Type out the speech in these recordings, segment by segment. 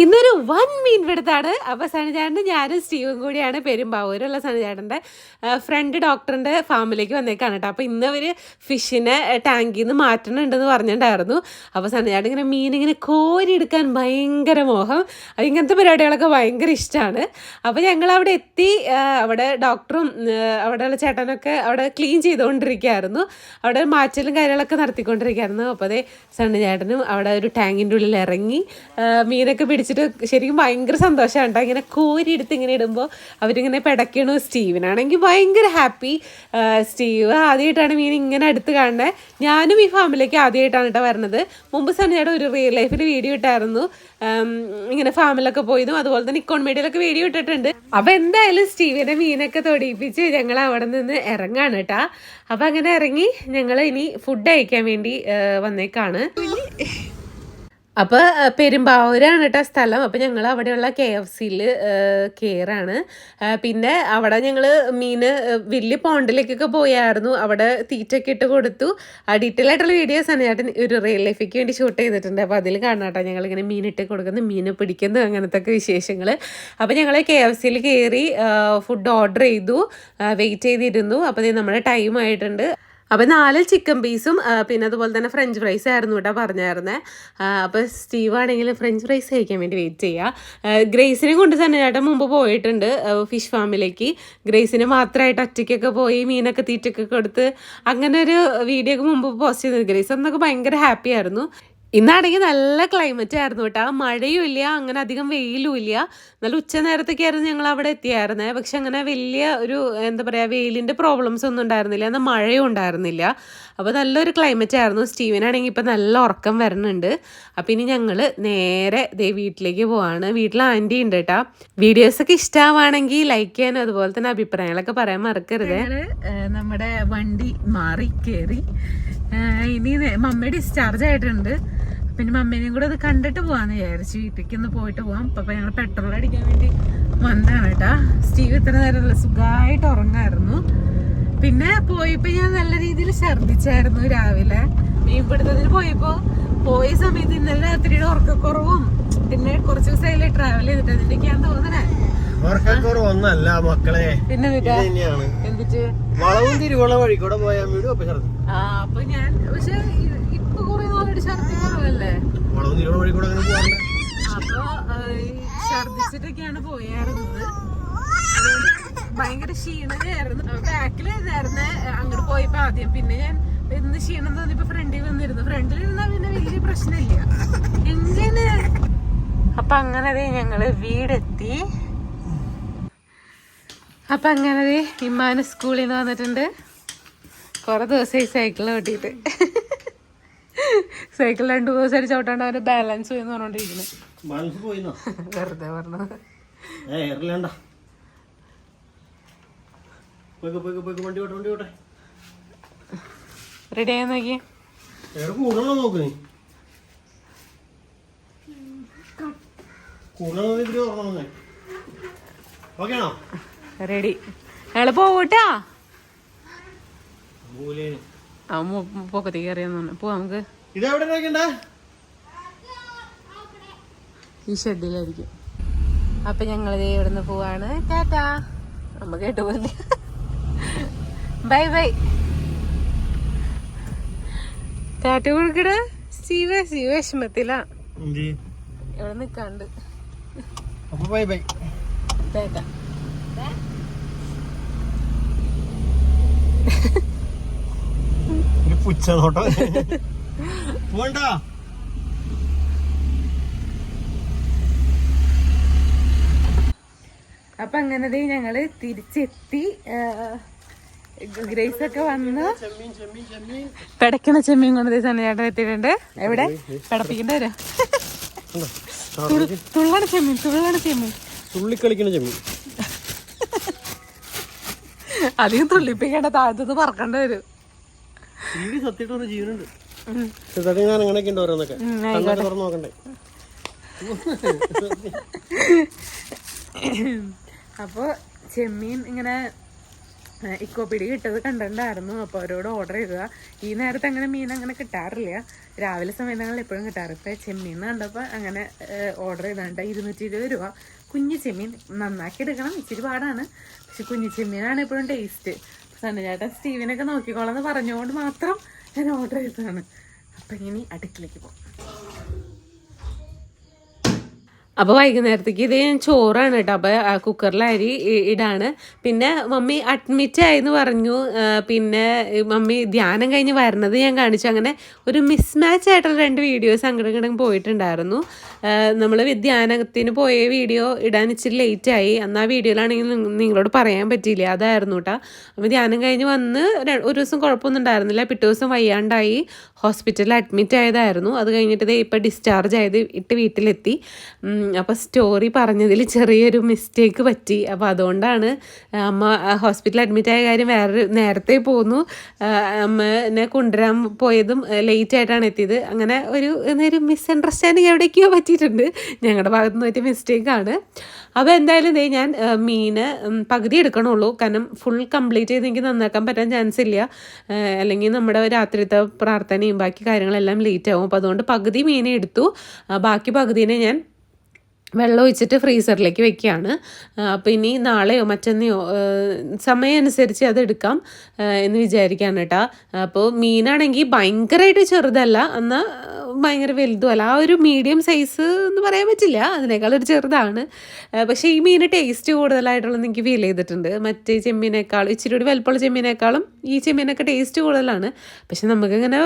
ഇന്നൊരു വൻ മീൻ പിടുത്താണ്. അപ്പൊ സനിചാട്ടൻ ഞാനും സ്റ്റീവും കൂടിയാണ് പെരുമ്പാവൂരുള്ള സണിചാട്ടന്റെ ഫ്രണ്ട് ഡോക്ടറിന്റെ ഫാമിലേക്ക് വന്നേക്കാണ് കേട്ടോ. അപ്പൊ ഇന്ന് ഫിഷിനെ ടാങ്കിൽ നിന്ന് മാറ്റണുണ്ടെന്ന് പറഞ്ഞിട്ടുണ്ടായിരുന്നു. അപ്പൊ സനിചാട്ടൻ ഇങ്ങനെ മീൻ ഇങ്ങനെ കോരി എടുക്കാൻ ഭയങ്കര മോഹം. ഇങ്ങനത്തെ പരിപാടികളൊക്കെ ഭയങ്കര ഇഷ്ടമാണ് അപ്പൊ ഞങ്ങൾ അവിടെ എത്തി അവിടെ ഡോക്ടറും അവിടെയുള്ള ചേട്ടനൊക്കെ അവിടെ ക്ലീൻ ചെയ്തുകൊണ്ടിരിക്കുകയായിരുന്നു. അവിടെ മാറ്റലും കാര്യങ്ങളൊക്കെ നടത്തിക്കൊണ്ടിരിക്കുകയായിരുന്നു. അപ്പോൾ അതേ സണ്ണി ചേട്ടനും അവിടെ ഒരു ടാങ്കിന്റെ ഉള്ളിൽ ഇറങ്ങി ആ, മീനൊക്കെ പിടിച്ചിട്ട് ശരിക്കും ഭയങ്കര സന്തോഷമാണ് കേട്ടോ. ഇങ്ങനെ കോരി എടുത്ത് ഇങ്ങനെ ഇടുമ്പോൾ അവരിങ്ങനെ പിടയ്ക്കണു സ്റ്റീവിനാണെങ്കിൽ ഭയങ്കര ഹാപ്പി സ്റ്റീവ് ആദ്യമായിട്ടാണ് മീൻ ഇങ്ങനെ അടുത്ത് കാണുന്നത് ഞാനും ഈ ഫാമിലേക്ക് ആദ്യമായിട്ടാണ് കേട്ടോ വരുന്നത് മുമ്പ് സന്നിയുടെ ഒരു റിയൽ ലൈഫിൽ വീഡിയോ ഇട്ടായിരുന്നു. ഇങ്ങനെ ഫാമിലൊക്കെ പോയതും അതുപോലെ തന്നെ ഇക്കോൺ മീഡിയയിലൊക്കെ വീഡിയോ ഇട്ടിട്ടുണ്ട്. അപ്പോൾ എന്തായാലും സ്റ്റീവിനെ മീനൊക്കെ തൊടിയിപ്പിച്ച് ഞങ്ങൾ അവിടെ നിന്ന് ഇറങ്ങാണ് കേട്ടാ. അപ്പം അങ്ങനെ ഇറങ്ങി ഞങ്ങൾ ഇനി ഫുഡ് അയക്കാൻ വേണ്ടി വന്നേക്കാണ്. അപ്പോൾ പെരുമ്പാവൂരാണ് കേട്ടോ സ്ഥലം. അപ്പോൾ ഞങ്ങൾ അവിടെയുള്ള കെ എഫ് സിയിൽ കയറാണ് പിന്നെ അവിടെ ഞങ്ങൾ മീൻ വലിയ പോണ്ടിലേക്കൊക്കെ പോയായിരുന്നു. അവിടെ തീറ്റൊക്കെ ഇട്ട് കൊടുത്തു. ആ ഡീറ്റെയിൽ ആയിട്ടുള്ള വീഡിയോസ് ആണ് ചേട്ടൻ ഒരു റിയൽ ലൈഫിക്ക് വേണ്ടി ഷൂട്ട് ചെയ്തിട്ടുണ്ട്. അപ്പോൾ അതിൽ കാണാം കേട്ടോ ഞങ്ങളിങ്ങനെ മീൻ ഇട്ട് കൊടുക്കുന്നു. മീൻ പിടിക്കുന്നു അങ്ങനത്തെ ഒക്കെ വിശേഷങ്ങൾ അപ്പോൾ ഞങ്ങൾ കെ എഫ് സിയിൽ കയറി ഫുഡ് ഓർഡർ ചെയ്തു. വെയിറ്റ് ചെയ്തിരുന്നു. അപ്പോൾ നമ്മുടെ ടൈം ആയിട്ടുണ്ട്. അപ്പോൾ നാല് ചിക്കൻ പീസും പിന്നെ അതുപോലെ തന്നെ ഫ്രഞ്ച് ഫ്രൈസ് ആയിരുന്നു കേട്ടോ പറഞ്ഞായിരുന്നത് അപ്പോൾ സ്റ്റീവ് ആണെങ്കിൽ ഫ്രഞ്ച് ഫ്രൈസ് കഴിക്കാൻ വേണ്ടി വെയിറ്റ് ചെയ്യുക ഗ്രേസിനെ കൊണ്ട് തന്നെ ചേട്ടൻ മുമ്പ് പോയിട്ടുണ്ട് ഫിഷ് ഫാമിലേക്ക് ഗ്രേസിന് മാത്രമായിട്ട് ഒറ്റയ്ക്കൊക്കെ പോയി മീനൊക്കെ തീറ്റൊക്കെ കൊടുത്ത് അങ്ങനെ ഒരു വീഡിയോ ഒക്കെ മുമ്പ് പോസ്റ്റ് ചെയ്തത് ഗ്രേസ് അന്നൊക്കെ ഭയങ്കര ഹാപ്പി ആയിരുന്നു. ഇന്നാണെങ്കിൽ നല്ല ക്ലൈമറ്റ് ആയിരുന്നു കേട്ടോ. മഴയും ഇല്ല അങ്ങനെ അധികം വെയിലും ഇല്ല. നല്ല ഉച്ച നേരത്തേക്കായിരുന്നു ഞങ്ങൾ അവിടെ എത്തിയായിരുന്നേ. പക്ഷെ അങ്ങനെ വലിയ ഒരു എന്താ പറയുക വെയിലിന്റെ പ്രോബ്ലംസ് ഒന്നും ഉണ്ടായിരുന്നില്ല. എന്നാൽ മഴയും ഉണ്ടായിരുന്നില്ല. അപ്പോൾ നല്ലൊരു ക്ലൈമറ്റ് ആയിരുന്നു. സ്റ്റീവനാണെങ്കിൽ ഇപ്പം നല്ല ഉറക്കം വരുന്നുണ്ട്. അപ്പം ഇനി ഞങ്ങൾ നേരെ ദേ വീട്ടിലേക്ക് പോവാണ്. വീട്ടിൽ ആന്റി ഉണ്ട് കേട്ടോ. വീഡിയോസൊക്കെ ഇഷ്ടമാവാണെങ്കിൽ ലൈക്ക് ചെയ്യാനും അതുപോലെ തന്നെ അഭിപ്രായങ്ങളൊക്കെ പറയാൻ മറക്കരുത്. നമ്മുടെ വണ്ടി മാറി കയറി. ഇനി മമ്മി ഡിസ്ചാർജ് ആയിട്ടുണ്ട്. പിന്നെ മമ്മീനെയും കൂടെ അത് കണ്ടിട്ട് പോവാന്ന് വിചാരിച്ചു വീട്ടിലേക്ക് ഒന്ന് പോയിട്ട് പോവാം. അപ്പൊ ഞങ്ങൾ പെട്രോൾ അടിക്കാൻ വേണ്ടി വന്നതാണ് കേട്ടാ. സ്റ്റീവ് ഇത്ര നേരം സുഖമായിട്ട് ഉറങ്ങായിരുന്നു. പിന്നെ പോയപ്പോ ഞാൻ നല്ല രീതിയിൽ ഛർദിച്ചായിരുന്നു രാവിലെ. മീൻ മീൻപിടുത്തത്തിന് പോയപ്പോ പോയ സമയത്ത് ഇന്നലെ രാത്രിയുടെ ഉറക്കക്കുറവും പിന്നെ കുറച്ച് ദിവസമായില്ലേ ട്രാവൽ ചെയ്തിട്ട് അതിന്റെയൊക്കെയാണ് തോന്നണേ. ഉറക്കക്കുറവൊന്നല്ല മക്കളെ. പിന്നെ എന്നിട്ട് വളവും തിരുവള്ള വഴി കൂടെ പോയാൽ വീടും അപ്പൊ ഛർദ്ദി അപ്പൊ ഞാൻ പക്ഷെ ഇപ്പൊ കുറെ നാളായിട്ട് ഛർദി കുറവല്ലേ വളവും തിരുവള്ള വഴി കൂടെ അങ്ങനെ പോകാറുണ്ട് അപ്പൊ പോയായിരുന്നത് അതുകൊണ്ട് ഭയങ്കര ക്ഷീണതയായിരുന്നു ബാക്കിൽ ഇതായിരുന്നു അങ്ങോട്ട് പോയപ്പോ ആദ്യം. പിന്നെ ഞാൻ ഇന്ന് ക്ഷീണം തോന്നിയപ്പോ ഫ്രണ്ടിൽ വന്നിരുന്നു. ഫ്രണ്ടിൽ ഇരുന്നാ പിന്നെ വലിയ പ്രശ്നമില്ല. എങ്ങനെ? അപ്പൊ അങ്ങനെ ഞങ്ങൾ വീടെത്തി. അപ്പൊ അങ്ങനെ ദേ ഇമ്മാന് സ്കൂളിൽ നിന്ന് വന്നിട്ടുണ്ട്. കുറേ ദിവസമായി സൈക്കിൾ ഓട്ടിയിട്ട് സൈക്കിൾ രണ്ടു ദിവസമായിട്ട് ചവിട്ടാണ്ട് അവന്റെ ബാലൻസ് പോയി പറഞ്ഞോണ്ടിരിക്കുന്നു. മനസ്സ് പോയിന്നോ? വെറുതെ പറഞ്ഞത്. റെഡി ആയി നോക്കി? എവിടെ കൂടണോ നോക്ക് നീ? കൂടണോ ഇതിൽ ഓർമ്മ ഓക്കെ ആണോ? റെഡി. ഞങ്ങൾ പോവൂട്ടാ? ആ പൊക്കത്തേക്ക് കയറിയെന്നു പോ നമുക്ക്. ഈ ഷെഡിലായിരിക്കും. അപ്പൊ ഞങ്ങളിത് ഇവിടുന്ന് പോവാണ്. ടാറ്റാ. നമ്മ കേട്ടു പോയി ബൈ ബൈ. ടാറ്റ കൊടുക്കട. ശിവ ശിവ വിഷമത്തില. ഇവിടെ നിക്കാണ്ട്. By bye. ടാറ്റ. പോണ്ട. അപ്പൊ അങ്ങനെ ദേ ഞങ്ങൾ തിരിച്ചെത്തി ഗ്രേസ് ഒക്കെ വന്ന്. പെടക്കണ ചെമ്മീൻ കൊണ്ട് ദേ സണ്ണിചേട്ടൻ എത്തിയിട്ടുണ്ട്. എവിടെ? പെടപ്പിക്കണ്ട വരാം? തുള്ളണ ചെമ്മീൻ തുള്ളണ ചെമ്മീൻ. തുള്ളിക്കളിക്കണ ചെമ്മീൻ. അധികം തുള്ളിപ്പിക്കേണ്ട താഴത്തുനിന്ന് പറക്കേണ്ട വരും. സത്യമായിട്ട് ജീവനുണ്ട്. ചെറുതൊക്കെ ഞാൻ അങ്ങനെയൊക്കെ ഉണ്ട് ഓരോന്നൊക്കെ. കണ്ണൊക്കെ തുറന്ന് നോക്കണ്ടേ? അപ്പൊ ചെമ്മീൻ ഇങ്ങനെ ഇക്കോ പിടി കിട്ടത് കണ്ടിട്ടുണ്ടായിരുന്നു. അപ്പോൾ അവരോട് ഓർഡർ ചെയ്തതാ. ഈ നേരത്തെ അങ്ങനെ മീൻ അങ്ങനെ കിട്ടാറില്ല. രാവിലെ സമയങ്ങളിൽ എപ്പോഴും കിട്ടാറ്. ഇപ്പം ചെമ്മീൻ കണ്ടപ്പോൾ അങ്ങനെ ഓർഡർ ചെയ്താണ്ട് ഇരുന്നൂറ്റി ഇരുപത് രൂപ. കുഞ്ഞു ചെമ്മീൻ നന്നാക്കി എടുക്കണം. ഇച്ചിരി പാടാണ്. പക്ഷെ കുഞ്ഞു ചെമ്മീനാണ് എപ്പോഴും ടേസ്റ്റ് സണ്ണചേട്ടൻ സ്റ്റീവിനൊക്കെ നോക്കിക്കോളാം എന്ന് പറഞ്ഞുകൊണ്ട് മാത്രം ഞാൻ ഓർഡർ ചെയ്തതാണ്. അപ്പം ഇനി അടുക്കിലേക്ക് പോകും അപ്പോൾ വൈകുന്നേരത്തേക്ക് ഇത് ഞാൻ ചോറാണ് കേട്ടോ. അപ്പോൾ കുക്കറിൽ അരി ഇടാണ്. പിന്നെ മമ്മി അഡ്മിറ്റ് ആയെന്ന് പറഞ്ഞു. പിന്നെ മമ്മി ധ്യാനം കഴിഞ്ഞ് വരുന്നത് ഞാൻ കാണിച്ചു. അങ്ങനെ ഒരു മിസ്മാച്ച് ആയിട്ടുള്ള രണ്ട് വീഡിയോസ് അങ്ങോട്ടും ഇങ്ങോട്ടും പോയിട്ടുണ്ടായിരുന്നു. നമ്മൾ ധ്യാനത്തിന് പോയ വീഡിയോ ഇടാൻ ഇച്ചിരി ലേറ്റ് ആയി. അന്ന് ആ വീഡിയോയിലാണെങ്കിൽ നിങ്ങ- നിങ്ങളോട് പറയാൻ പറ്റിയില്ല. അതായിരുന്നു കേട്ടോ അപ്പോൾ ധ്യാനം കഴിഞ്ഞ് വന്ന് ഒരു ദിവസം കുഴപ്പമൊന്നും ഉണ്ടായിരുന്നില്ല. പിറ്റേ ദിവസം വയ്യാണ്ടായി. ഹോസ്പിറ്റലിൽ അഡ്മിറ്റ് ആയതായിരുന്നു. അത് കഴിഞ്ഞിട്ട് ദേ ഇപ്പോൾ ഡിസ്ചാർജ് ആയത് ഇട്ട് വീട്ടിലെത്തി. അപ്പോൾ സ്റ്റോറി പറഞ്ഞതിൽ ചെറിയൊരു മിസ്റ്റേക്ക് പറ്റി. അപ്പോൾ അതുകൊണ്ടാണ് അമ്മ ഹോസ്പിറ്റലിൽ അഡ്മിറ്റ് ആയ കാര്യം വേറൊരു നേരത്തെ പോന്നു. അമ്മനെ കൊണ്ടുവരാൻ പോയതും ലേറ്റ് ആയിട്ടാണ് എത്തിയത്. അങ്ങനെ ഒരു ഒരു മിസ്അണ്ടർസ്റ്റാൻഡിങ് എവിടേക്കോ പറ്റിയിട്ടുണ്ട്. ഞങ്ങളുടെ ഭാഗത്തു നിന്ന് പറ്റിയ മിസ്റ്റേക്കാണ് അപ്പോൾ എന്തായാലും ഇതേ ഞാൻ മീന് പകുതി എടുക്കണുള്ളൂ. കാരണം ഫുൾ കംപ്ലീറ്റ് ചെയ്ത് എനിക്ക് നന്നാക്കാൻ പറ്റാൻ ചാൻസ് ഇല്ല. അല്ലെങ്കിൽ നമ്മുടെ രാത്രിത്തെ പ്രാർത്ഥനയും ബാക്കി കാര്യങ്ങളെല്ലാം ലേറ്റ് ആവും. അപ്പോൾ അതുകൊണ്ട് പകുതി മീനെ എടുത്തു. ബാക്കി പകുതിനെ ഞാൻ വെള്ളം ഒഴിച്ചിട്ട് ഫ്രീസറിലേക്ക് വെക്കുകയാണ്. അപ്പോൾ ഇനി നാളെയോ മറ്റന്നെയോ സമയമനുസരിച്ച് അത് എടുക്കാം എന്ന് വിചാരിക്കുകയാണ് കേട്ടോ. അപ്പോൾ മീനാണെങ്കിൽ ഭയങ്കരമായിട്ട് ചെറുതല്ല. എന്നാൽ ഭയങ്കര വലുതും അല്ല. ആ ഒരു മീഡിയം സൈസ് എന്ന് പറയാൻ പറ്റില്ല. അതിനേക്കാൾ ഒരു ചെറുതാണ്. പക്ഷേ ഈ മീൻ ടേസ്റ്റ് കൂടുതലായിട്ടുള്ളത് എനിക്ക് ഫീൽ ചെയ്തിട്ടുണ്ട്. മറ്റേ ചെമ്മീനേക്കാൾ ഇച്ചിരി കൂടി വലുപ്പമുള്ള ചെമ്മീനേക്കാളും ഈ ചെമ്മീനൊക്കെ ടേസ്റ്റ് കൂടുതലാണ്. പക്ഷെ നമുക്കിങ്ങനെ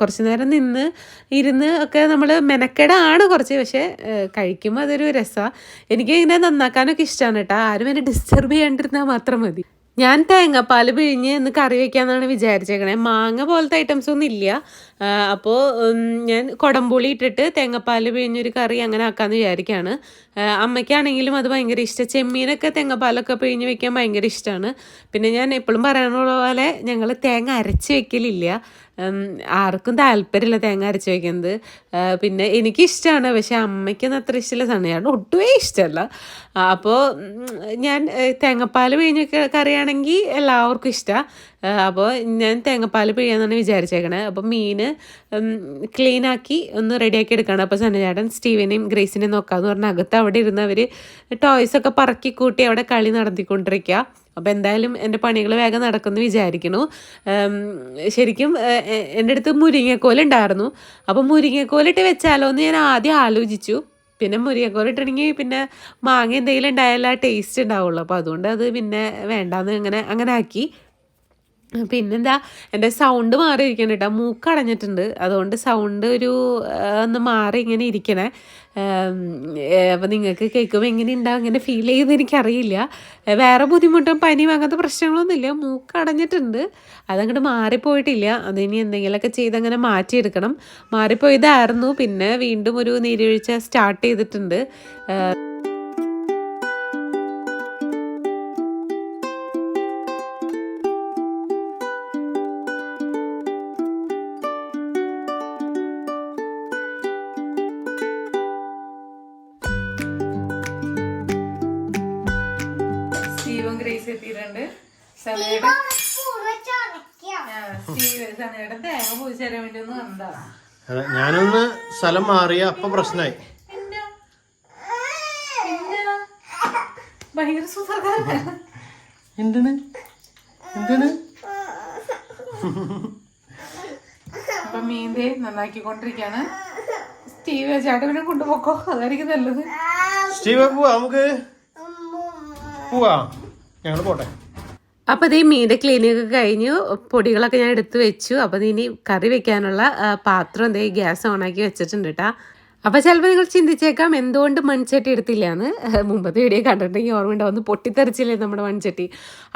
കുറച്ച് നേരം നിന്ന് ഇരുന്ന് ഒക്കെ നമ്മൾ മെനക്കെടാണ് കുറച്ച്. പക്ഷേ കഴിക്കുമ്പോൾ അതൊരു രസമാണ് എനിക്ക് ഇങ്ങനെ നന്നാക്കാനൊക്കെ ഇഷ്ടമാണ് കേട്ടോ. ആരും എന്നെ ഡിസ്റ്റർബ് ചെയ്യാണ്ടിരുന്നാൽ മാത്രം മതി. ഞാൻ തേങ്ങാപ്പാൽ പിഴിഞ്ഞ് ഇന്ന് കറി വെക്കാന്നാണ് വിചാരിച്ചേക്കണേ. മാങ്ങ പോലത്തെ ഐറ്റംസ് ഒന്നും ഇല്ല. അപ്പോൾ ഞാൻ കുടംപുളി ഇട്ടിട്ട് തേങ്ങാപ്പാൽ പിഴിഞ്ഞൊരു കറി അങ്ങനെ ആക്കാമെന്ന് വിചാരിക്കുകയാണ് അമ്മയ്ക്കാണെങ്കിലും അത് ഭയങ്കര ഇഷ്ടം. ചെമ്മീനൊക്കെ തേങ്ങാപ്പാലൊക്കെ പിഴിഞ്ഞ് വെക്കാൻ ഭയങ്കര ഇഷ്ടമാണ് പിന്നെ ഞാൻ എപ്പോഴും പറയാനുള്ള പോലെ ഞങ്ങൾ തേങ്ങ അരച്ച് വെക്കലില്ല. ആർക്കും താല്പര്യമില്ല തേങ്ങ അരച്ച് വയ്ക്കുന്നത് പിന്നെ എനിക്കിഷ്ടമാണ് പക്ഷെ അമ്മയ്ക്കൊന്നും അത്ര ഇഷ്ടമില്ല സണ്ണിയാണ് ഒട്ടുമേ ഇഷ്ടമല്ല. അപ്പോൾ ഞാൻ തേങ്ങപ്പാൽ പിഴിഞ്ഞ കറിയാണെങ്കിൽ എല്ലാവർക്കും ഇഷ്ടമാണ് അപ്പോൾ ഞാൻ തേങ്ങാപ്പാൽ പിഴിയാന്നാണ് വിചാരിച്ചേക്കണേ. അപ്പോൾ മീൻ ക്ലീനാക്കി ഒന്ന് റെഡിയാക്കി എടുക്കണം. അപ്പോൾ സന്നചേട്ടൻ സ്റ്റീവനെയും ഗ്രേസിനെയും നോക്കാമെന്ന് പറഞ്ഞാൽ അകത്ത് അവിടെ ഇരുന്ന് അവർ ടോയ്സൊക്കെ പറക്കി കൂട്ടി അവിടെ കളി നടത്തിക്കൊണ്ടിരിക്കുക അപ്പോൾ എന്തായാലും എന്റെ പണികൾ വേഗം നടക്കുമെന്ന് വിചാരിക്കുന്നു ശരിക്കും എന്റെ അടുത്ത് മുരിങ്ങക്കോലുണ്ടായിരുന്നു അപ്പോൾ മുരിങ്ങക്കോലിട്ട് വെച്ചാലോ എന്ന് ഞാൻ ആദ്യം ആലോചിച്ചു. പിന്നെ മുരിങ്ങക്കോലിട്ടിട്ടുണ്ടെങ്കിൽ പിന്നെ മാങ്ങ എന്തെങ്കിലും ഉണ്ടായാലേ ടേസ്റ്റ് ഉണ്ടാവുള്ളൂ. അപ്പോൾ അതുകൊണ്ട് അത് പിന്നെ വേണ്ടാന്ന് അങ്ങനെ അങ്ങനെ ആക്കി. പിന്നെന്താ എന്റെ സൗണ്ട് മാറിയിരിക്കണം കേട്ടോ മൂക്കടഞ്ഞിട്ടുണ്ട് അതുകൊണ്ട് സൗണ്ട് ഒരു ഒന്ന് മാറി ഇങ്ങനെ ഇരിക്കണേ. അപ്പം നിങ്ങൾക്ക് കേൾക്കുമ്പോൾ എങ്ങനെ ഉണ്ടാവും അങ്ങനെ ഫീൽ ചെയ്യുന്നത് എനിക്കറിയില്ല. വേറെ ബുദ്ധിമുട്ടും പനിയും അങ്ങനത്തെ പ്രശ്നങ്ങളൊന്നുമില്ല. മൂക്ക് അടഞ്ഞിട്ടുണ്ട്. അതങ്ങോട്ട് മാറിപ്പോയിട്ടില്ല. അതിനി എന്തെങ്കിലുമൊക്കെ ചെയ്ത് അങ്ങനെ മാറ്റിയെടുക്കണം. മാറിപ്പോയതായിരുന്നു. പിന്നെ വീണ്ടും ഒരു നീരൊഴിച്ച സ്റ്റാർട്ട് ചെയ്തിട്ടുണ്ട്. അതെ ഞാനൊന്ന് സ്ഥലം മാറിയ അപ്പൊ പ്രശ്നമായി? ഭയങ്കര എന്താണ് എന്താണ് അപ്പൊ മീൻതേ നന്നാക്കിക്കൊണ്ടിരിക്കാണ്. സ്റ്റീവ് ചേട്ടനെ കൊണ്ടുപോക്കോ? അതായിരിക്കും നല്ലത്. സ്റ്റീവ് പോവാ നമുക്ക്. പോവാ. ഞങ്ങൾ പോട്ടെ. അപ്പോൾ അതേ മീന്റെ ക്ലീനിങ് കഴിഞ്ഞു. പൊടികളൊക്കെ ഞാൻ എടുത്തു വെച്ചു. അപ്പോൾ ഇനി കറി വെക്കാനുള്ള പാത്രം എന്തേ ഗ്യാസ് ഓണാക്കി വെച്ചിട്ടുണ്ട് കേട്ടോ അപ്പോൾ ചിലപ്പോൾ നിങ്ങൾ ചിന്തിച്ചേക്കാം എന്തുകൊണ്ട് മൺചട്ടി എടുത്തില്ല എന്ന് മുമ്പത്തെ വീഡിയോ കണ്ടിട്ടുണ്ടെങ്കിൽ ഓർമ്മ ഒന്ന് പൊട്ടിത്തെറിച്ചില്ലേ നമ്മുടെ മൺചട്ടി.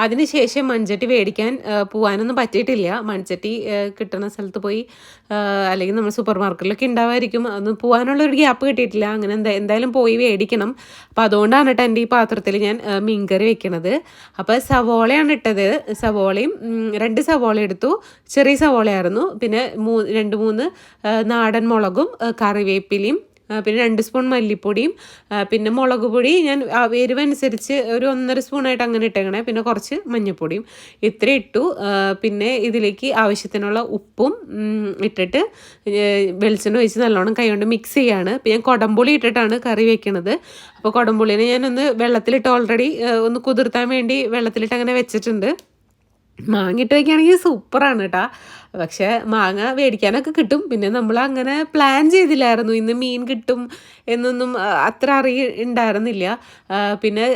അതിനുശേഷം മൺചട്ടി മേടിക്കാൻ പോകാനൊന്നും പറ്റിയിട്ടില്ല. മൺചട്ടി കിട്ടുന്ന സ്ഥലത്ത് പോയി അല്ലെങ്കിൽ നമ്മൾ സൂപ്പർ മാർക്കറ്റിലൊക്കെ ഉണ്ടാവായിരിക്കും. അന്ന് പോകാനുള്ള ഒരു ഗ്യാപ്പ് കിട്ടിയിട്ടില്ല. അങ്ങനെ എന്താ എന്തായാലും പോയി മേടിക്കണം. അപ്പോൾ അതുകൊണ്ടാണ് കേട്ടോ എന്റെ ഈ പാത്രത്തിൽ ഞാൻ മീൻകറി വെക്കണത്. അപ്പോൾ സവോളയാണ് ഇട്ടത്. സവോളയും രണ്ട് സവോള എടുത്തു. ചെറിയ സവോളയായിരുന്നു. പിന്നെ മൂ രണ്ട് മൂന്ന് നാടൻ മുളകും കറിവേപ്പിലയും പിന്നെ രണ്ട് സ്പൂൺ മല്ലിപ്പൊടിയും പിന്നെ മുളക് പൊടി. ഞാൻ എരിവനുസരിച്ച് ഒരു ഒന്നര സ്പൂണായിട്ട് അങ്ങനെ ഇട്ടേക്കണേ. പിന്നെ കുറച്ച് മഞ്ഞൾപ്പൊടിയും ഇത്ര ഇട്ടു. പിന്നെ ഇതിലേക്ക് ആവശ്യത്തിനുള്ള ഉപ്പും ഇട്ടിട്ട് വെളിച്ചെണ്ണ ഒഴിച്ച് നല്ലോണം കൈകൊണ്ട് മിക്സ് ചെയ്യാണ്. ഞാൻ കുടംപുളി ഇട്ടിട്ടാണ് കറി വെക്കണത്. അപ്പോൾ കുടംപുളിനെ ഞാനൊന്ന് വെള്ളത്തിലിട്ട് ഓൾറെഡി ഒന്ന് കുതിർത്താൻ വേണ്ടി വെള്ളത്തിലിട്ട് അങ്ങനെ വെച്ചിട്ടുണ്ട്. മാങ്ങ ഇട്ട് വയ്ക്കുകയാണെങ്കിൽ സൂപ്പറാണ് കേട്ടോ പക്ഷേ മാങ്ങ മേടിക്കാനൊക്കെ കിട്ടും. പിന്നെ നമ്മൾ അങ്ങനെ പ്ലാൻ ചെയ്തില്ലായിരുന്നു. ഇന്ന് മീൻ കിട്ടും എന്നൊന്നും അത്ര അറിയ ഉണ്ടായിരുന്നില്ല പിന്നെ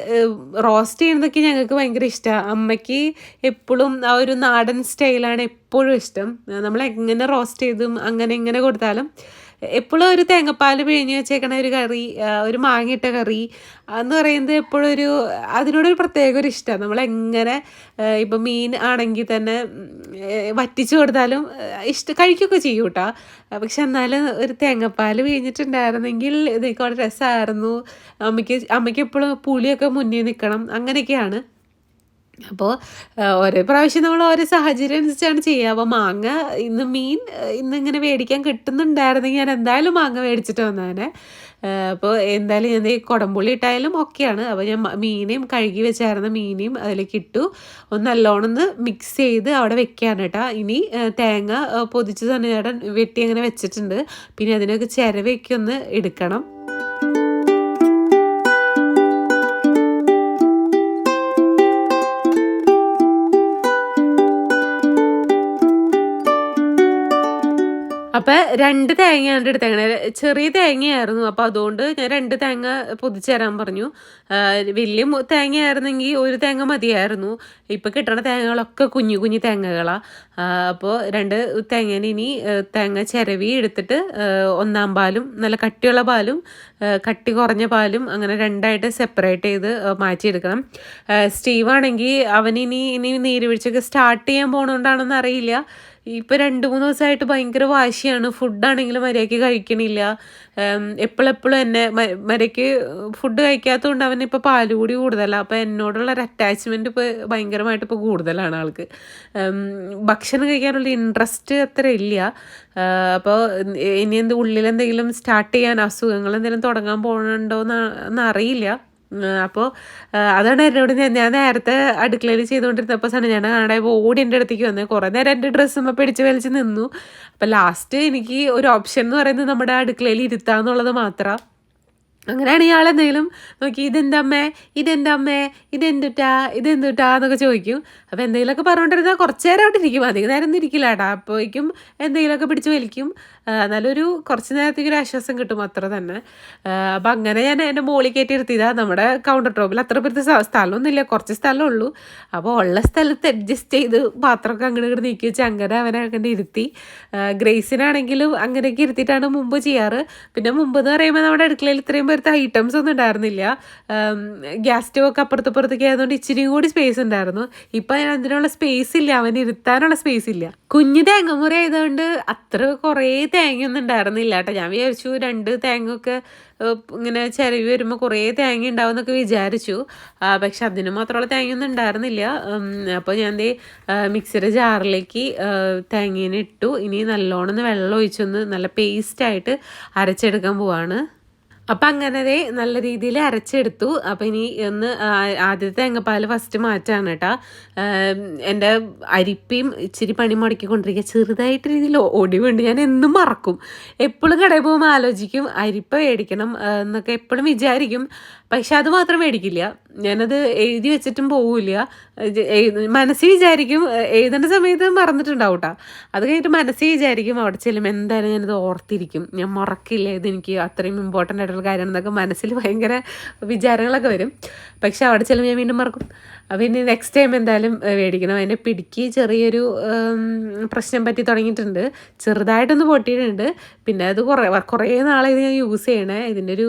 റോസ്റ്റ് ചെയ്യുന്നതൊക്കെ ഞങ്ങൾക്ക് ഭയങ്കര ഇഷ്ടമാണ് അമ്മയ്ക്ക് എപ്പോഴും ആ ഒരു നാടൻ സ്റ്റൈലാണ് എപ്പോഴും ഇഷ്ടം. നമ്മൾ എങ്ങനെ റോസ്റ്റ് ചെയ്തും അങ്ങനെ എങ്ങനെ കൊടുത്താലും എപ്പോഴും ഒരു തേങ്ങപ്പാൽ പിഴിഞ്ഞ് വെച്ചേക്കണ ഒരു കറി ഒരു മാങ്ങിയിട്ട കറി എന്ന് പറയുന്നത് എപ്പോഴും ഒരു അതിനോടൊരു പ്രത്യേക ഒരു ഇഷ്ടമാണ് നമ്മളെങ്ങനെ ഇപ്പം മീൻ ആണെങ്കിൽ തന്നെ വറ്റിച്ചു കൊടുത്താലും ഇഷ്ടം കഴിക്കുകയൊക്കെ ചെയ്യും കേട്ടോ. പക്ഷെ എന്നാലും ഒരു തേങ്ങപ്പാൽ പിഴിഞ്ഞിട്ടുണ്ടായിരുന്നെങ്കിൽ ഇതൊക്കെ രസമായിരുന്നു അമ്മയ്ക്ക് അമ്മയ്ക്ക് എപ്പോഴും പുളിയൊക്കെ മുന്നിൽ നിൽക്കണം അങ്ങനെയൊക്കെയാണ്. അപ്പോൾ ഓരോ പ്രാവശ്യം നമ്മൾ ഓരോ സാഹചര്യം അനുസരിച്ചാണ് ചെയ്യുക. അപ്പോൾ മാങ്ങ ഇന്ന് മീൻ ഇന്ന് ഇങ്ങനെ മേടിക്കാൻ കിട്ടുന്നുണ്ടായിരുന്നെങ്കിൽ ഞാൻ എന്തായാലും മാങ്ങ മേടിച്ചിട്ട് വന്നേനെ അപ്പോൾ എന്തായാലും ഞാൻ കുടംപുള്ളി കുടംപുളി ഇട്ടായാലും ഒക്കെയാണ്. അപ്പോൾ ഞാൻ മീനേയും കഴുകി വെച്ചായിരുന്ന മീനെയും അതിലേക്ക് ഇട്ടു. ഒന്ന് നല്ലോണം ഒന്ന് മിക്സ് ചെയ്ത് അവിടെ വെക്കുകയാണ് കേട്ടോ. ഇനി തേങ്ങ പൊതിച്ച് തന്നെ ചേട്ടൻ വെട്ടി അങ്ങനെ വെച്ചിട്ടുണ്ട്. പിന്നെ അതിനൊക്കെ ചിരവയൊക്കെ ഒന്ന് എടുക്കണം. അപ്പം രണ്ട് തേങ്ങയാണ് എടുത്തേക്കണേ ചെറിയ തേങ്ങയായിരുന്നു. അപ്പോൾ അതുകൊണ്ട് ഞാൻ രണ്ട് തേങ്ങ പൊതിച്ചു തരാൻ പറഞ്ഞു. വലിയ തേങ്ങയായിരുന്നെങ്കിൽ ഒരു തേങ്ങ മതിയായിരുന്നു. ഇപ്പം കിട്ടണ തേങ്ങകളൊക്കെ കുഞ്ഞു കുഞ്ഞു തേങ്ങകളാണ് അപ്പോൾ രണ്ട് തേങ്ങേനെ ഇനി തേങ്ങ ചിരവി എടുത്തിട്ട് ഒന്നാം പാലും നല്ല കട്ടിയുള്ള പാലും കട്ടി കുറഞ്ഞ പാലും അങ്ങനെ രണ്ടായിട്ട് സെപ്പറേറ്റ് ചെയ്ത് മാറ്റിയെടുക്കണം. സ്റ്റീവാണെങ്കിൽ അവനിനി ഇനി നീര് നീരുവീഴ്ചയൊക്കെ സ്റ്റാർട്ട് ചെയ്യാൻ പോകണോണ്ടാണെന്ന് അറിയില്ല. ഇപ്പം രണ്ട് മൂന്ന് ദിവസമായിട്ട് ഭയങ്കര വാശിയാണ്. ഫുഡാണെങ്കിലും മര്യാദയ്ക്ക് കഴിക്കണില്ല. എപ്പോഴെപ്പോഴും എന്നെ മര്യാദയ്ക്ക് ഫുഡ് കഴിക്കാത്തതുകൊണ്ട് അവൻ ഇപ്പോൾ പാലുകൂടി കൂടുതലാണ് അപ്പോൾ എന്നോടുള്ള ഒരു അറ്റാച്ച്മെന്റ് ഇപ്പോൾ ഭയങ്കരമായിട്ട് ഇപ്പോൾ കൂടുതലാണ് ആൾക്ക്. ഭക്ഷണം കഴിക്കാനുള്ള ഇൻട്രസ്റ്റ് അത്ര ഇല്ല. അപ്പോൾ ഇനി എന്ത് ഉള്ളിൽ എന്തെങ്കിലും സ്റ്റാർട്ട് ചെയ്യാൻ അസുഖങ്ങൾ എന്തെങ്കിലും തുടങ്ങാൻ പോകണുണ്ടോ എന്ന് അറിയില്ല അപ്പോൾ അതാണ് എന്നോട് ഞാൻ ഞാൻ നേരത്തെ അടുക്കളയിൽ ചെയ്തുകൊണ്ടിരുന്നപ്പോൾ സന ഞാൻ കാണാൻ ഓടി എന്റെ അടുത്തേക്ക് വന്നത് കുറേ നേരം എന്റെ ഡ്രസ്സുമ്മ പിടിച്ച് വലിച്ച് നിന്നു. അപ്പോൾ ലാസ്റ്റ് എനിക്ക് ഒരു ഓപ്ഷൻ എന്ന് പറയുന്നത് നമ്മുടെ അടുക്കളയിൽ ഇരുത്താന്നുള്ളത് മാത്രമാണ് അങ്ങനെയാണ് ഇയാൾ എന്തെങ്കിലും നോക്കി ഇതെന്തമ്മേ അമ്മേ? ഇതെന്തുട്ടാ? ഇതെന്തുട്ടാ? എന്നൊക്കെ ചോദിക്കും. അപ്പോൾ എന്തെങ്കിലുമൊക്കെ പറഞ്ഞുകൊണ്ടിരുന്നാൽ കുറച്ച് നേരം അവിടെ ഇരിക്കും. അധികം നേരം ഒന്നും ഇരിക്കില്ല കേട്ടോ അപ്പോഴേക്കും എന്തെങ്കിലുമൊക്കെ പിടിച്ച് വലിക്കും. നല്ലൊരു കുറച്ച് നേരത്തേക്ക് ഒരു ആശ്വാസം കിട്ടും അത്ര തന്നെ. അപ്പം അങ്ങനെ ഞാൻ എന്റെ മോളിൽ കയറ്റി നമ്മുടെ കൗണ്ടർ ടോപ്പിൽ അത്ര പേർക്ക് സ്ഥലമൊന്നുമില്ല. കുറച്ച് സ്ഥലമേ ഉള്ളൂ അപ്പോൾ ഉള്ള സ്ഥലത്ത് അഡ്ജസ്റ്റ് ചെയ്ത് പാത്രമൊക്കെ അങ്ങനെ ഇങ്ങനെ നീക്കി വെച്ച് അങ്ങനെ അവനെ അങ്ങനെ ഇരുത്തി. ഗ്രേസിനാണെങ്കിലും അങ്ങനെയൊക്കെ ഇരുത്തിയിട്ടാണ് മുമ്പ് ചെയ്യാറ്. പിന്നെ മുമ്പ് എന്ന് പറയുമ്പോൾ നമ്മുടെ അടുക്കളയിൽ ഇത്രയും പേരത്തെ ഐറ്റംസ് ഒന്നും ഉണ്ടായിരുന്നില്ല. ഗ്യാസ് സ്റ്റോവൊക്കെ അപ്പുറത്ത് അപ്പുറത്തപ്പുറത്തൊക്കെ ആയതുകൊണ്ട് ഇച്ചിരിയും കൂടി സ്പേസ് ഉണ്ടായിരുന്നു. ഇപ്പം അതിനുള്ള സ്പേസ് ഇല്ല. അവന് ഇരുത്താനുള്ള സ്പേസ് ഇല്ല. കുഞ്ഞു തേങ്ങമുറി ആയതുകൊണ്ട് അത്ര കുറേ തേങ്ങയൊന്നും ഉണ്ടായിരുന്നില്ല കേട്ടോ ഞാൻ വിചാരിച്ചു രണ്ട് തേങ്ങയൊക്കെ ഇങ്ങനെ ചിരവി വരുമ്പോൾ കുറേ തേങ്ങ ഉണ്ടാവും എന്നൊക്കെ വിചാരിച്ചു പക്ഷെ അതിന് മാത്രമുള്ള തേങ്ങയൊന്നും ഉണ്ടായിരുന്നില്ല. അപ്പോൾ ഞാൻ ദേ മിക്സിയുടെ ജാറിലേക്ക് തേങ്ങേനെ ഇട്ടു. ഇനി നല്ലോണം വെള്ളം ഒഴിച്ചൊന്ന് നല്ല പേസ്റ്റായിട്ട് അരച്ചെടുക്കാൻ പോവാണ്. അപ്പം അങ്ങനെ നല്ല രീതിയിൽ അരച്ചെടുത്തു. അപ്പം ഇനി ഒന്ന് ആദ്യത്തെ ആദ്യത്തെ പാൽ ഫസ്റ്റ് മാറ്റാണ് കേട്ടോ എന്റെ അരിപ്പയും ഇച്ചിരി പണി മുടക്കിക്കൊണ്ടിരിക്കുക ചെറുതായിട്ട് രീതിയിൽ ഒടിവുണ്ട് ഞാൻ എന്നും മറക്കും. എപ്പോഴും കടയിൽ പോകുമ്പോൾ ആലോചിക്കും അരിപ്പ മേടിക്കണം എന്നൊക്കെ എപ്പോഴും വിചാരിക്കും. പക്ഷെ അത് മാത്രം മേടിക്കില്ല. ഞാനത് എഴുതി വെച്ചിട്ടും പോവില്ല. ഇത് മനസ്സിൽ വിചാരിക്കും എഴുതേണ്ട സമയത്ത് മറന്നിട്ടുണ്ടാവും കേട്ടോ അത് കഴിഞ്ഞിട്ട് മനസ്സിൽ വിചാരിക്കും അവിടെ ചെല്ലും എന്തായാലും ഞാനത് ഓർത്തിരിക്കും. ഞാൻ മറക്കില്ല ഇതെനിക്ക് അത്രയും ഇമ്പോർട്ടന്റ് ആയിട്ടുള്ള കാര്യമാണെന്നൊക്കെ മനസ്സിൽ ഭയങ്കര വിചാരങ്ങളൊക്കെ വരും. പക്ഷെ അവിടെ ചെല്ലുമ്പോൾ ഞാൻ വീണ്ടും മറക്കും. അപ്പം ഇനി നെക്സ്റ്റ് ടൈം എന്തായാലും മേടിക്കണം. അതിന്റെ പിടിക്ക് ചെറിയൊരു പ്രശ്നം പറ്റി തുടങ്ങിയിട്ടുണ്ട്. ചെറുതായിട്ടൊന്ന് പൊട്ടിയിട്ടുണ്ട്. പിന്നെ അത് കുറേ കുറേ നാളെ ഇത് ഞാൻ യൂസ് ചെയ്യണേ. ഇതിന്റെ ഒരു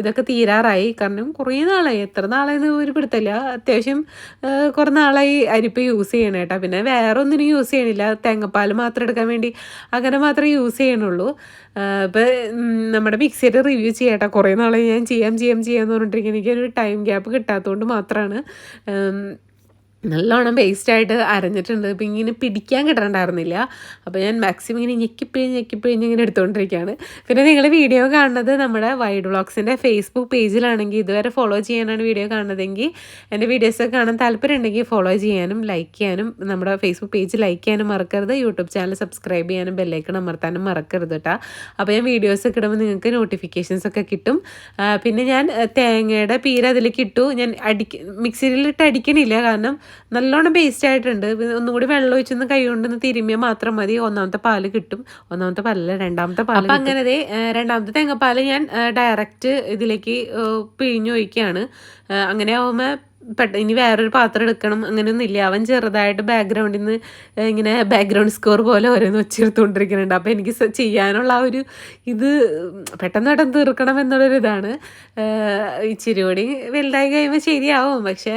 ഇതൊക്കെ തീരാറായി. കാരണം കുറേ നാളായി. എത്ര നാളായെന്ന് ഒരു പിടുത്തല്ല അത്യാവശ്യം കുറേ നാളായി അരിപ്പ് യൂസ് ചെയ്യണേ കേട്ടോ പിന്നെ വേറെ ഒന്നിനും യൂസ് ചെയ്യണില്ല. തേങ്ങപ്പാൽ മാത്രം എടുക്കാൻ വേണ്ടി അങ്ങനെ മാത്രമേ യൂസ് ചെയ്യണുള്ളൂ. അപ്പോൾ നമ്മുടെ മിക്സിയുടെ റിവ്യൂ ചെയ്യട്ടെ കുറേ നാളായി ഞാൻ ചെയ്യാം ചെയ്യാം ചെയ്യാമെന്ന് പറഞ്ഞിട്ടിരിക്കുന്നത് എനിക്കൊരു ടൈം ഗ്യാപ്പ് കിട്ടാത്തതുകൊണ്ട് മാത്രമാണ് Um, നല്ലോണം പേസ്റ്റായിട്ട് അരഞ്ഞിട്ടുണ്ട് അപ്പം ഇങ്ങനെ പിടിക്കാൻ കിട്ടണ്ടായിരുന്നില്ല. അപ്പോൾ ഞാൻ മാക്സിമം ഇങ്ങനെ ഞെക്കിപ്പിഴിഞ്ഞ് ഞെക്കിപ്പിഴിഞ്ഞ് ഇങ്ങനെ എടുത്തുകൊണ്ടിരിക്കുകയാണ് പിന്നെ നിങ്ങൾ വീഡിയോ കാണുന്നത് നമ്മുടെ വൈഡ് വ്ളോഗ്സിന്റെ ഫേസ്ബുക്ക് പേജിലാണെങ്കിൽ ഇതുവരെ ഫോളോ ചെയ്യാനാണ് വീഡിയോ കാണുന്നതെങ്കിൽ എന്റെ വീഡിയോസൊക്കെ കാണാൻ താല്പര്യം ഉണ്ടെങ്കിൽ ഫോളോ ചെയ്യാനും ലൈക്ക് ചെയ്യാനും നമ്മുടെ ഫേസ്ബുക്ക് പേജ് ലൈക്ക് ചെയ്യാനും മറക്കരുത്. യൂട്യൂബ് ചാനൽ സബ്സ്ക്രൈബ് ചെയ്യാനും ബെല്ലൈക്കൺ അമർത്താനും മറക്കരുത് കേട്ടോ അപ്പോൾ ഞാൻ വീഡിയോസൊക്കെ ഇടുമ്പോൾ നിങ്ങൾക്ക് നോട്ടിഫിക്കേഷൻസ് ഒക്കെ കിട്ടും. പിന്നെ ഞാൻ തേങ്ങയുടെ പീര അതിലേക്ക് ഇട്ടു ഞാൻ അടിക്ക മിക്സിയിലിട്ട് അടിക്കണില്ല. കാരണം നല്ലോണം പേസ്റ്റ് ആയിട്ടുണ്ട്. ഒന്നും കൂടി വെള്ളം ഒഴിച്ചൊന്ന് കൈ കൊണ്ടൊന്ന് തിരുമ്മിയാൽ മാത്രം മതി. ഒന്നാമത്തെ പാൽ കിട്ടും. ഒന്നാമത്തെ പാലല്ല രണ്ടാമത്തെ പാൽ അപ്പം അങ്ങനെ രണ്ടാമത്തെ തേങ്ങാപ്പാൽ ഞാൻ ഡയറക്റ്റ് ഇതിലേക്ക് പിഴിഞ്ഞൊഴിക്കുകയാണ് അങ്ങനെ ആവുമ്പോൾ പെട്ട ഇനി വേറൊരു പാത്രം എടുക്കണം അങ്ങനെയൊന്നും ഇല്ല അവൻ ചെറുതായിട്ട് ബാക്ക്ഗ്രൗണ്ടിൽ നിന്ന് ഇങ്ങനെ ബാക്ക്ഗ്രൗണ്ട് സ്കോർ പോലെ ഓരോന്ന് വെച്ചെടുത്തുകൊണ്ടിരിക്കുന്നുണ്ട് അപ്പോൾ എനിക്ക് ചെയ്യാനുള്ള ആ ഒരു ഇത് പെട്ടെന്ന് പെട്ടെന്ന് തീർക്കണം എന്നുള്ളൊരു ഇതാണ്. ഇച്ചിരി കൂടി വലുതായി കഴിയുമ്പോൾ ശരിയാവും. പക്ഷേ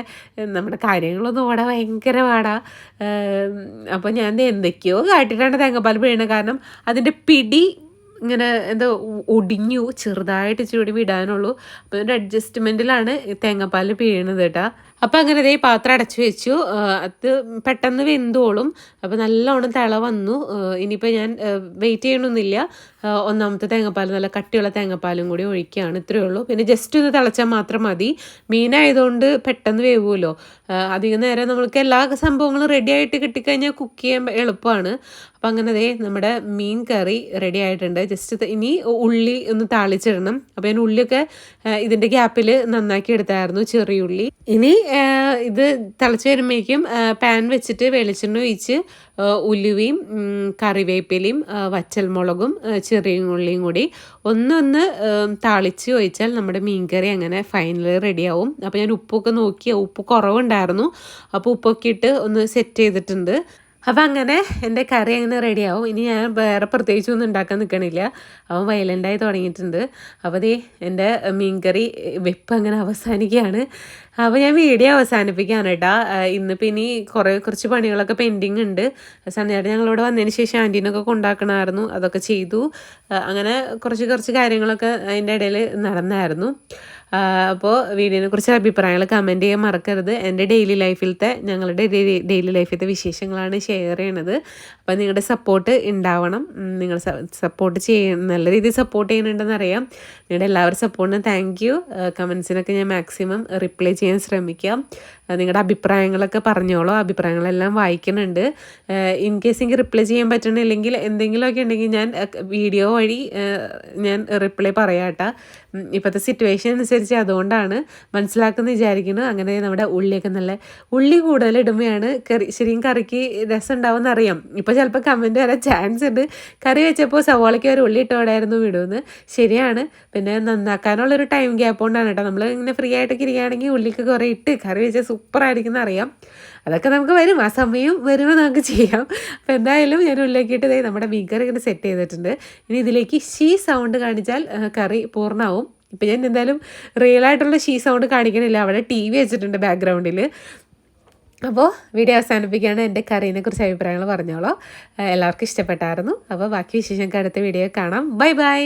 നമ്മുടെ കാര്യങ്ങളൊന്നും ഓടെ ഭയങ്കര പാടാ. അപ്പോൾ ഞാൻ എന്തൊക്കെയോ കാട്ടിട്ടാണ് തേങ്ങാപ്പാൽ വീണത് കാരണം അതിന്റെ പിടി ഇങ്ങനെ എന്താ ഒടിഞ്ഞു ചെറുതായിട്ട് ചൂടി വിടാനുള്ളൂ അപ്പോൾ ഒരു അഡ്ജസ്റ്റ്മെന്റിലാണ് തേങ്ങാപ്പാൽ പിഴിയണത് കേട്ടാ. അപ്പോൾ അങ്ങനെ അതേ പാത്രം അടച്ചു വെച്ചു. അത് പെട്ടെന്ന് വെന്തോളും. അപ്പോൾ നല്ലോണം തിള വന്നു. ഇനിയിപ്പോൾ ഞാൻ വെയിറ്റ് ചെയ്യണമെന്നില്ല ഒന്നാമത്തെ തേങ്ങാപ്പാൽ നല്ല കട്ടിയുള്ള തേങ്ങാപ്പാലും കൂടി ഒഴിക്കുകയാണ്. ഇത്രയേ ഉള്ളൂ. പിന്നെ ജസ്റ്റ് ഒന്ന് തിളച്ചാൽ മാത്രം മതി. മീനായതുകൊണ്ട് പെട്ടെന്ന് വേവുമല്ലോ. അധികം നേരം നമ്മൾക്ക് എല്ലാ സംഭവങ്ങളും റെഡി ആയിട്ട് കിട്ടിക്കഴിഞ്ഞാൽ കുക്ക് ചെയ്യാൻ എളുപ്പമാണ്. അപ്പം അങ്ങനെ ദേ നമ്മുടെ മീൻ കറി റെഡി ആയിട്ടുണ്ട്. ജസ്റ്റ് ഇനി ഉള്ളി ഒന്ന് താളിച്ചിടണം. അപ്പോൾ ഞാൻ ഉള്ളിയൊക്കെ ഇതിന്റെ ഗ്യാപ്പിൽ നന്നാക്കി എടുത്തായിരുന്നു ചെറിയുള്ളി ഇനി ആ, ഇത് തിളച്ച് വരുമ്പോഴേക്കും പാൻ വെച്ചിട്ട് വെളിച്ചെണ്ണ ഒഴിച്ച് ഉലുവയും കറിവേപ്പിലയും വച്ചൽമുളകും ചെറിയ ഉള്ളിയും കൂടി ഒന്നൊന്ന് താളിച്ച് ഒഴിച്ചാൽ നമ്മുടെ മീൻകറി അങ്ങനെ ഫൈനലി റെഡിയാവും അപ്പോൾ ഞാൻ ഉപ്പൊക്കെ നോക്കി ഉപ്പ് കുറവുണ്ടായിരുന്നു. അപ്പോൾ ഉപ്പൊക്കെ ഇട്ട് ഒന്ന് സെറ്റ് ചെയ്തിട്ടുണ്ട്. അപ്പം അങ്ങനെ എന്റെ കറി അങ്ങനെ റെഡിയാവും ഇനി ഞാൻ വേറെ പ്രത്യേകിച്ച് ഒന്നും ഉണ്ടാക്കാൻ നിൽക്കണില്ല അവൻ വയലന്റായി തുടങ്ങിയിട്ടുണ്ട്. അപ്പോൾ ദേ എന്റെ മീൻകറി വെപ്പ് അങ്ങനെ അവസാനിക്കുകയാണ്. അപ്പോൾ ഞാൻ വീഡിയോ അവസാനിപ്പിക്കുകയാണ് കേട്ടോ. ഇന്നിപ്പോൾ ഇനി കുറേ കുറച്ച് പണികളൊക്കെ പെൻഡിങ് ഉണ്ട്. സന്ധ്യയായിട്ട് ഞങ്ങളിവിടെ വന്നതിന് ശേഷം ആന്റീനൊക്കെ കൊണ്ടാക്കണമായിരുന്നു. അതൊക്കെ ചെയ്തു. അങ്ങനെ കുറച്ച് കുറച്ച് കാര്യങ്ങളൊക്കെ അതിന്റെ ഇടയിൽ നടന്നായിരുന്നു. അപ്പോൾ വീഡിയോനെ കുറിച്ച് അഭിപ്രായങ്ങൾ കമന്റ് ചെയ്യാൻ മറക്കരുത്. എന്റെ ഡെയിലി ലൈഫിലത്തെ ഞങ്ങളുടെ ഡെയിലി ലൈഫിലത്തെ വിശേഷങ്ങളാണ് ഷെയർ ചെയ്യണത്. അപ്പോൾ നിങ്ങളുടെ സപ്പോർട്ട് ഉണ്ടാവണം. നിങ്ങൾ സപ്പോർട്ട് ചെയ്യ നല്ല രീതിയിൽ സപ്പോർട്ട് ചെയ്യുന്നുണ്ടെന്ന് അറിയാം. നിങ്ങളുടെ എല്ലാവരും സപ്പോർട്ടിന് താങ്ക് യു കമൻസിനൊക്കെ ഞാൻ മാക്സിമം റിപ്ലൈ ചെയ്യാൻ ശ്രമിക്കാം. നിങ്ങളുടെ അഭിപ്രായങ്ങളൊക്കെ പറഞ്ഞോളൂ. അഭിപ്രായങ്ങളെല്ലാം വായിക്കുന്നുണ്ട്. ഇൻ കേസ് എനിക്ക് റിപ്ലൈ ചെയ്യാൻ പറ്റണില്ലെങ്കിൽ എന്തെങ്കിലുമൊക്കെ ഉണ്ടെങ്കിൽ ഞാൻ വീഡിയോ വഴി ഞാൻ റിപ്ലൈ പറയാട്ടോ. ഇപ്പോഴത്തെ സിറ്റുവേഷൻ അനുസരിച്ച് അതുകൊണ്ടാണ് മനസ്സിലാക്കുന്ന വിചാരിക്കുന്നു. അങ്ങനെ നമ്മുടെ ഉള്ളിയൊക്കെ നല്ല ഉള്ളി കൂടുതൽ ഇടുമ്പോഴാണ് കറി ശരിയും കറിക്ക് രസം ഉണ്ടാവുമെന്ന് അറിയാം ഇപ്പോൾ ചിലപ്പോൾ കമന്റ് വരാൻ ചാൻസ് ഉണ്ട്. കറി വെച്ചപ്പോൾ സവാളയ്ക്ക് ഒരു ഉള്ളി ഇട്ടോടായിരുന്നു വിടുമെന്ന് ശരിയാണ്. പിന്നെ നന്നാക്കാനുള്ളൊരു ടൈം ഗ്യാപ്പ് കൊണ്ടാണ് കേട്ടോ. നമ്മൾ ഇങ്ങനെ ഫ്രീ ആയിട്ടൊക്കെ ഇരിക്കുകയാണെങ്കിൽ ഉള്ളിക്ക് കുറേ ഇട്ട് കറി വെച്ചാൽ സൂപ്പർ ആയിരിക്കും അറിയാം അതൊക്കെ നമുക്ക് വരും. ആ സമയം വരുമ്പോൾ നമുക്ക് ചെയ്യാം. അപ്പോൾ എന്തായാലും ഞാൻ ഉള്ളിലേക്കിട്ട് നമ്മുടെ മീൻ കറി ഇങ്ങനെ സെറ്റ് ചെയ്തിട്ടുണ്ട്. ഇനി ഇതിലേക്ക് ഷീ സൗണ്ട് കാണിച്ചാൽ കറി പൂർണമാവും ഇപ്പം ഞാൻ എന്തായാലും റിയൽ ആയിട്ടുള്ള ഷീ സൗണ്ട് കാണിക്കണില്ല. അവിടെ ടി വി വെച്ചിട്ടുണ്ട് ബാക്ക്ഗ്രൗണ്ടിൽ അപ്പോൾ വീഡിയോ അവസാനിപ്പിക്കുകയാണ്. എന്റെ കറീനെ കുറിച്ച് അഭിപ്രായങ്ങൾ പറഞ്ഞോളൂ. എല്ലാവർക്കും ഇഷ്ടപ്പെട്ടായിരുന്നു. അപ്പോൾ ബാക്കി വിശേഷം അടുത്ത വീഡിയോ കാണാം. Bye bye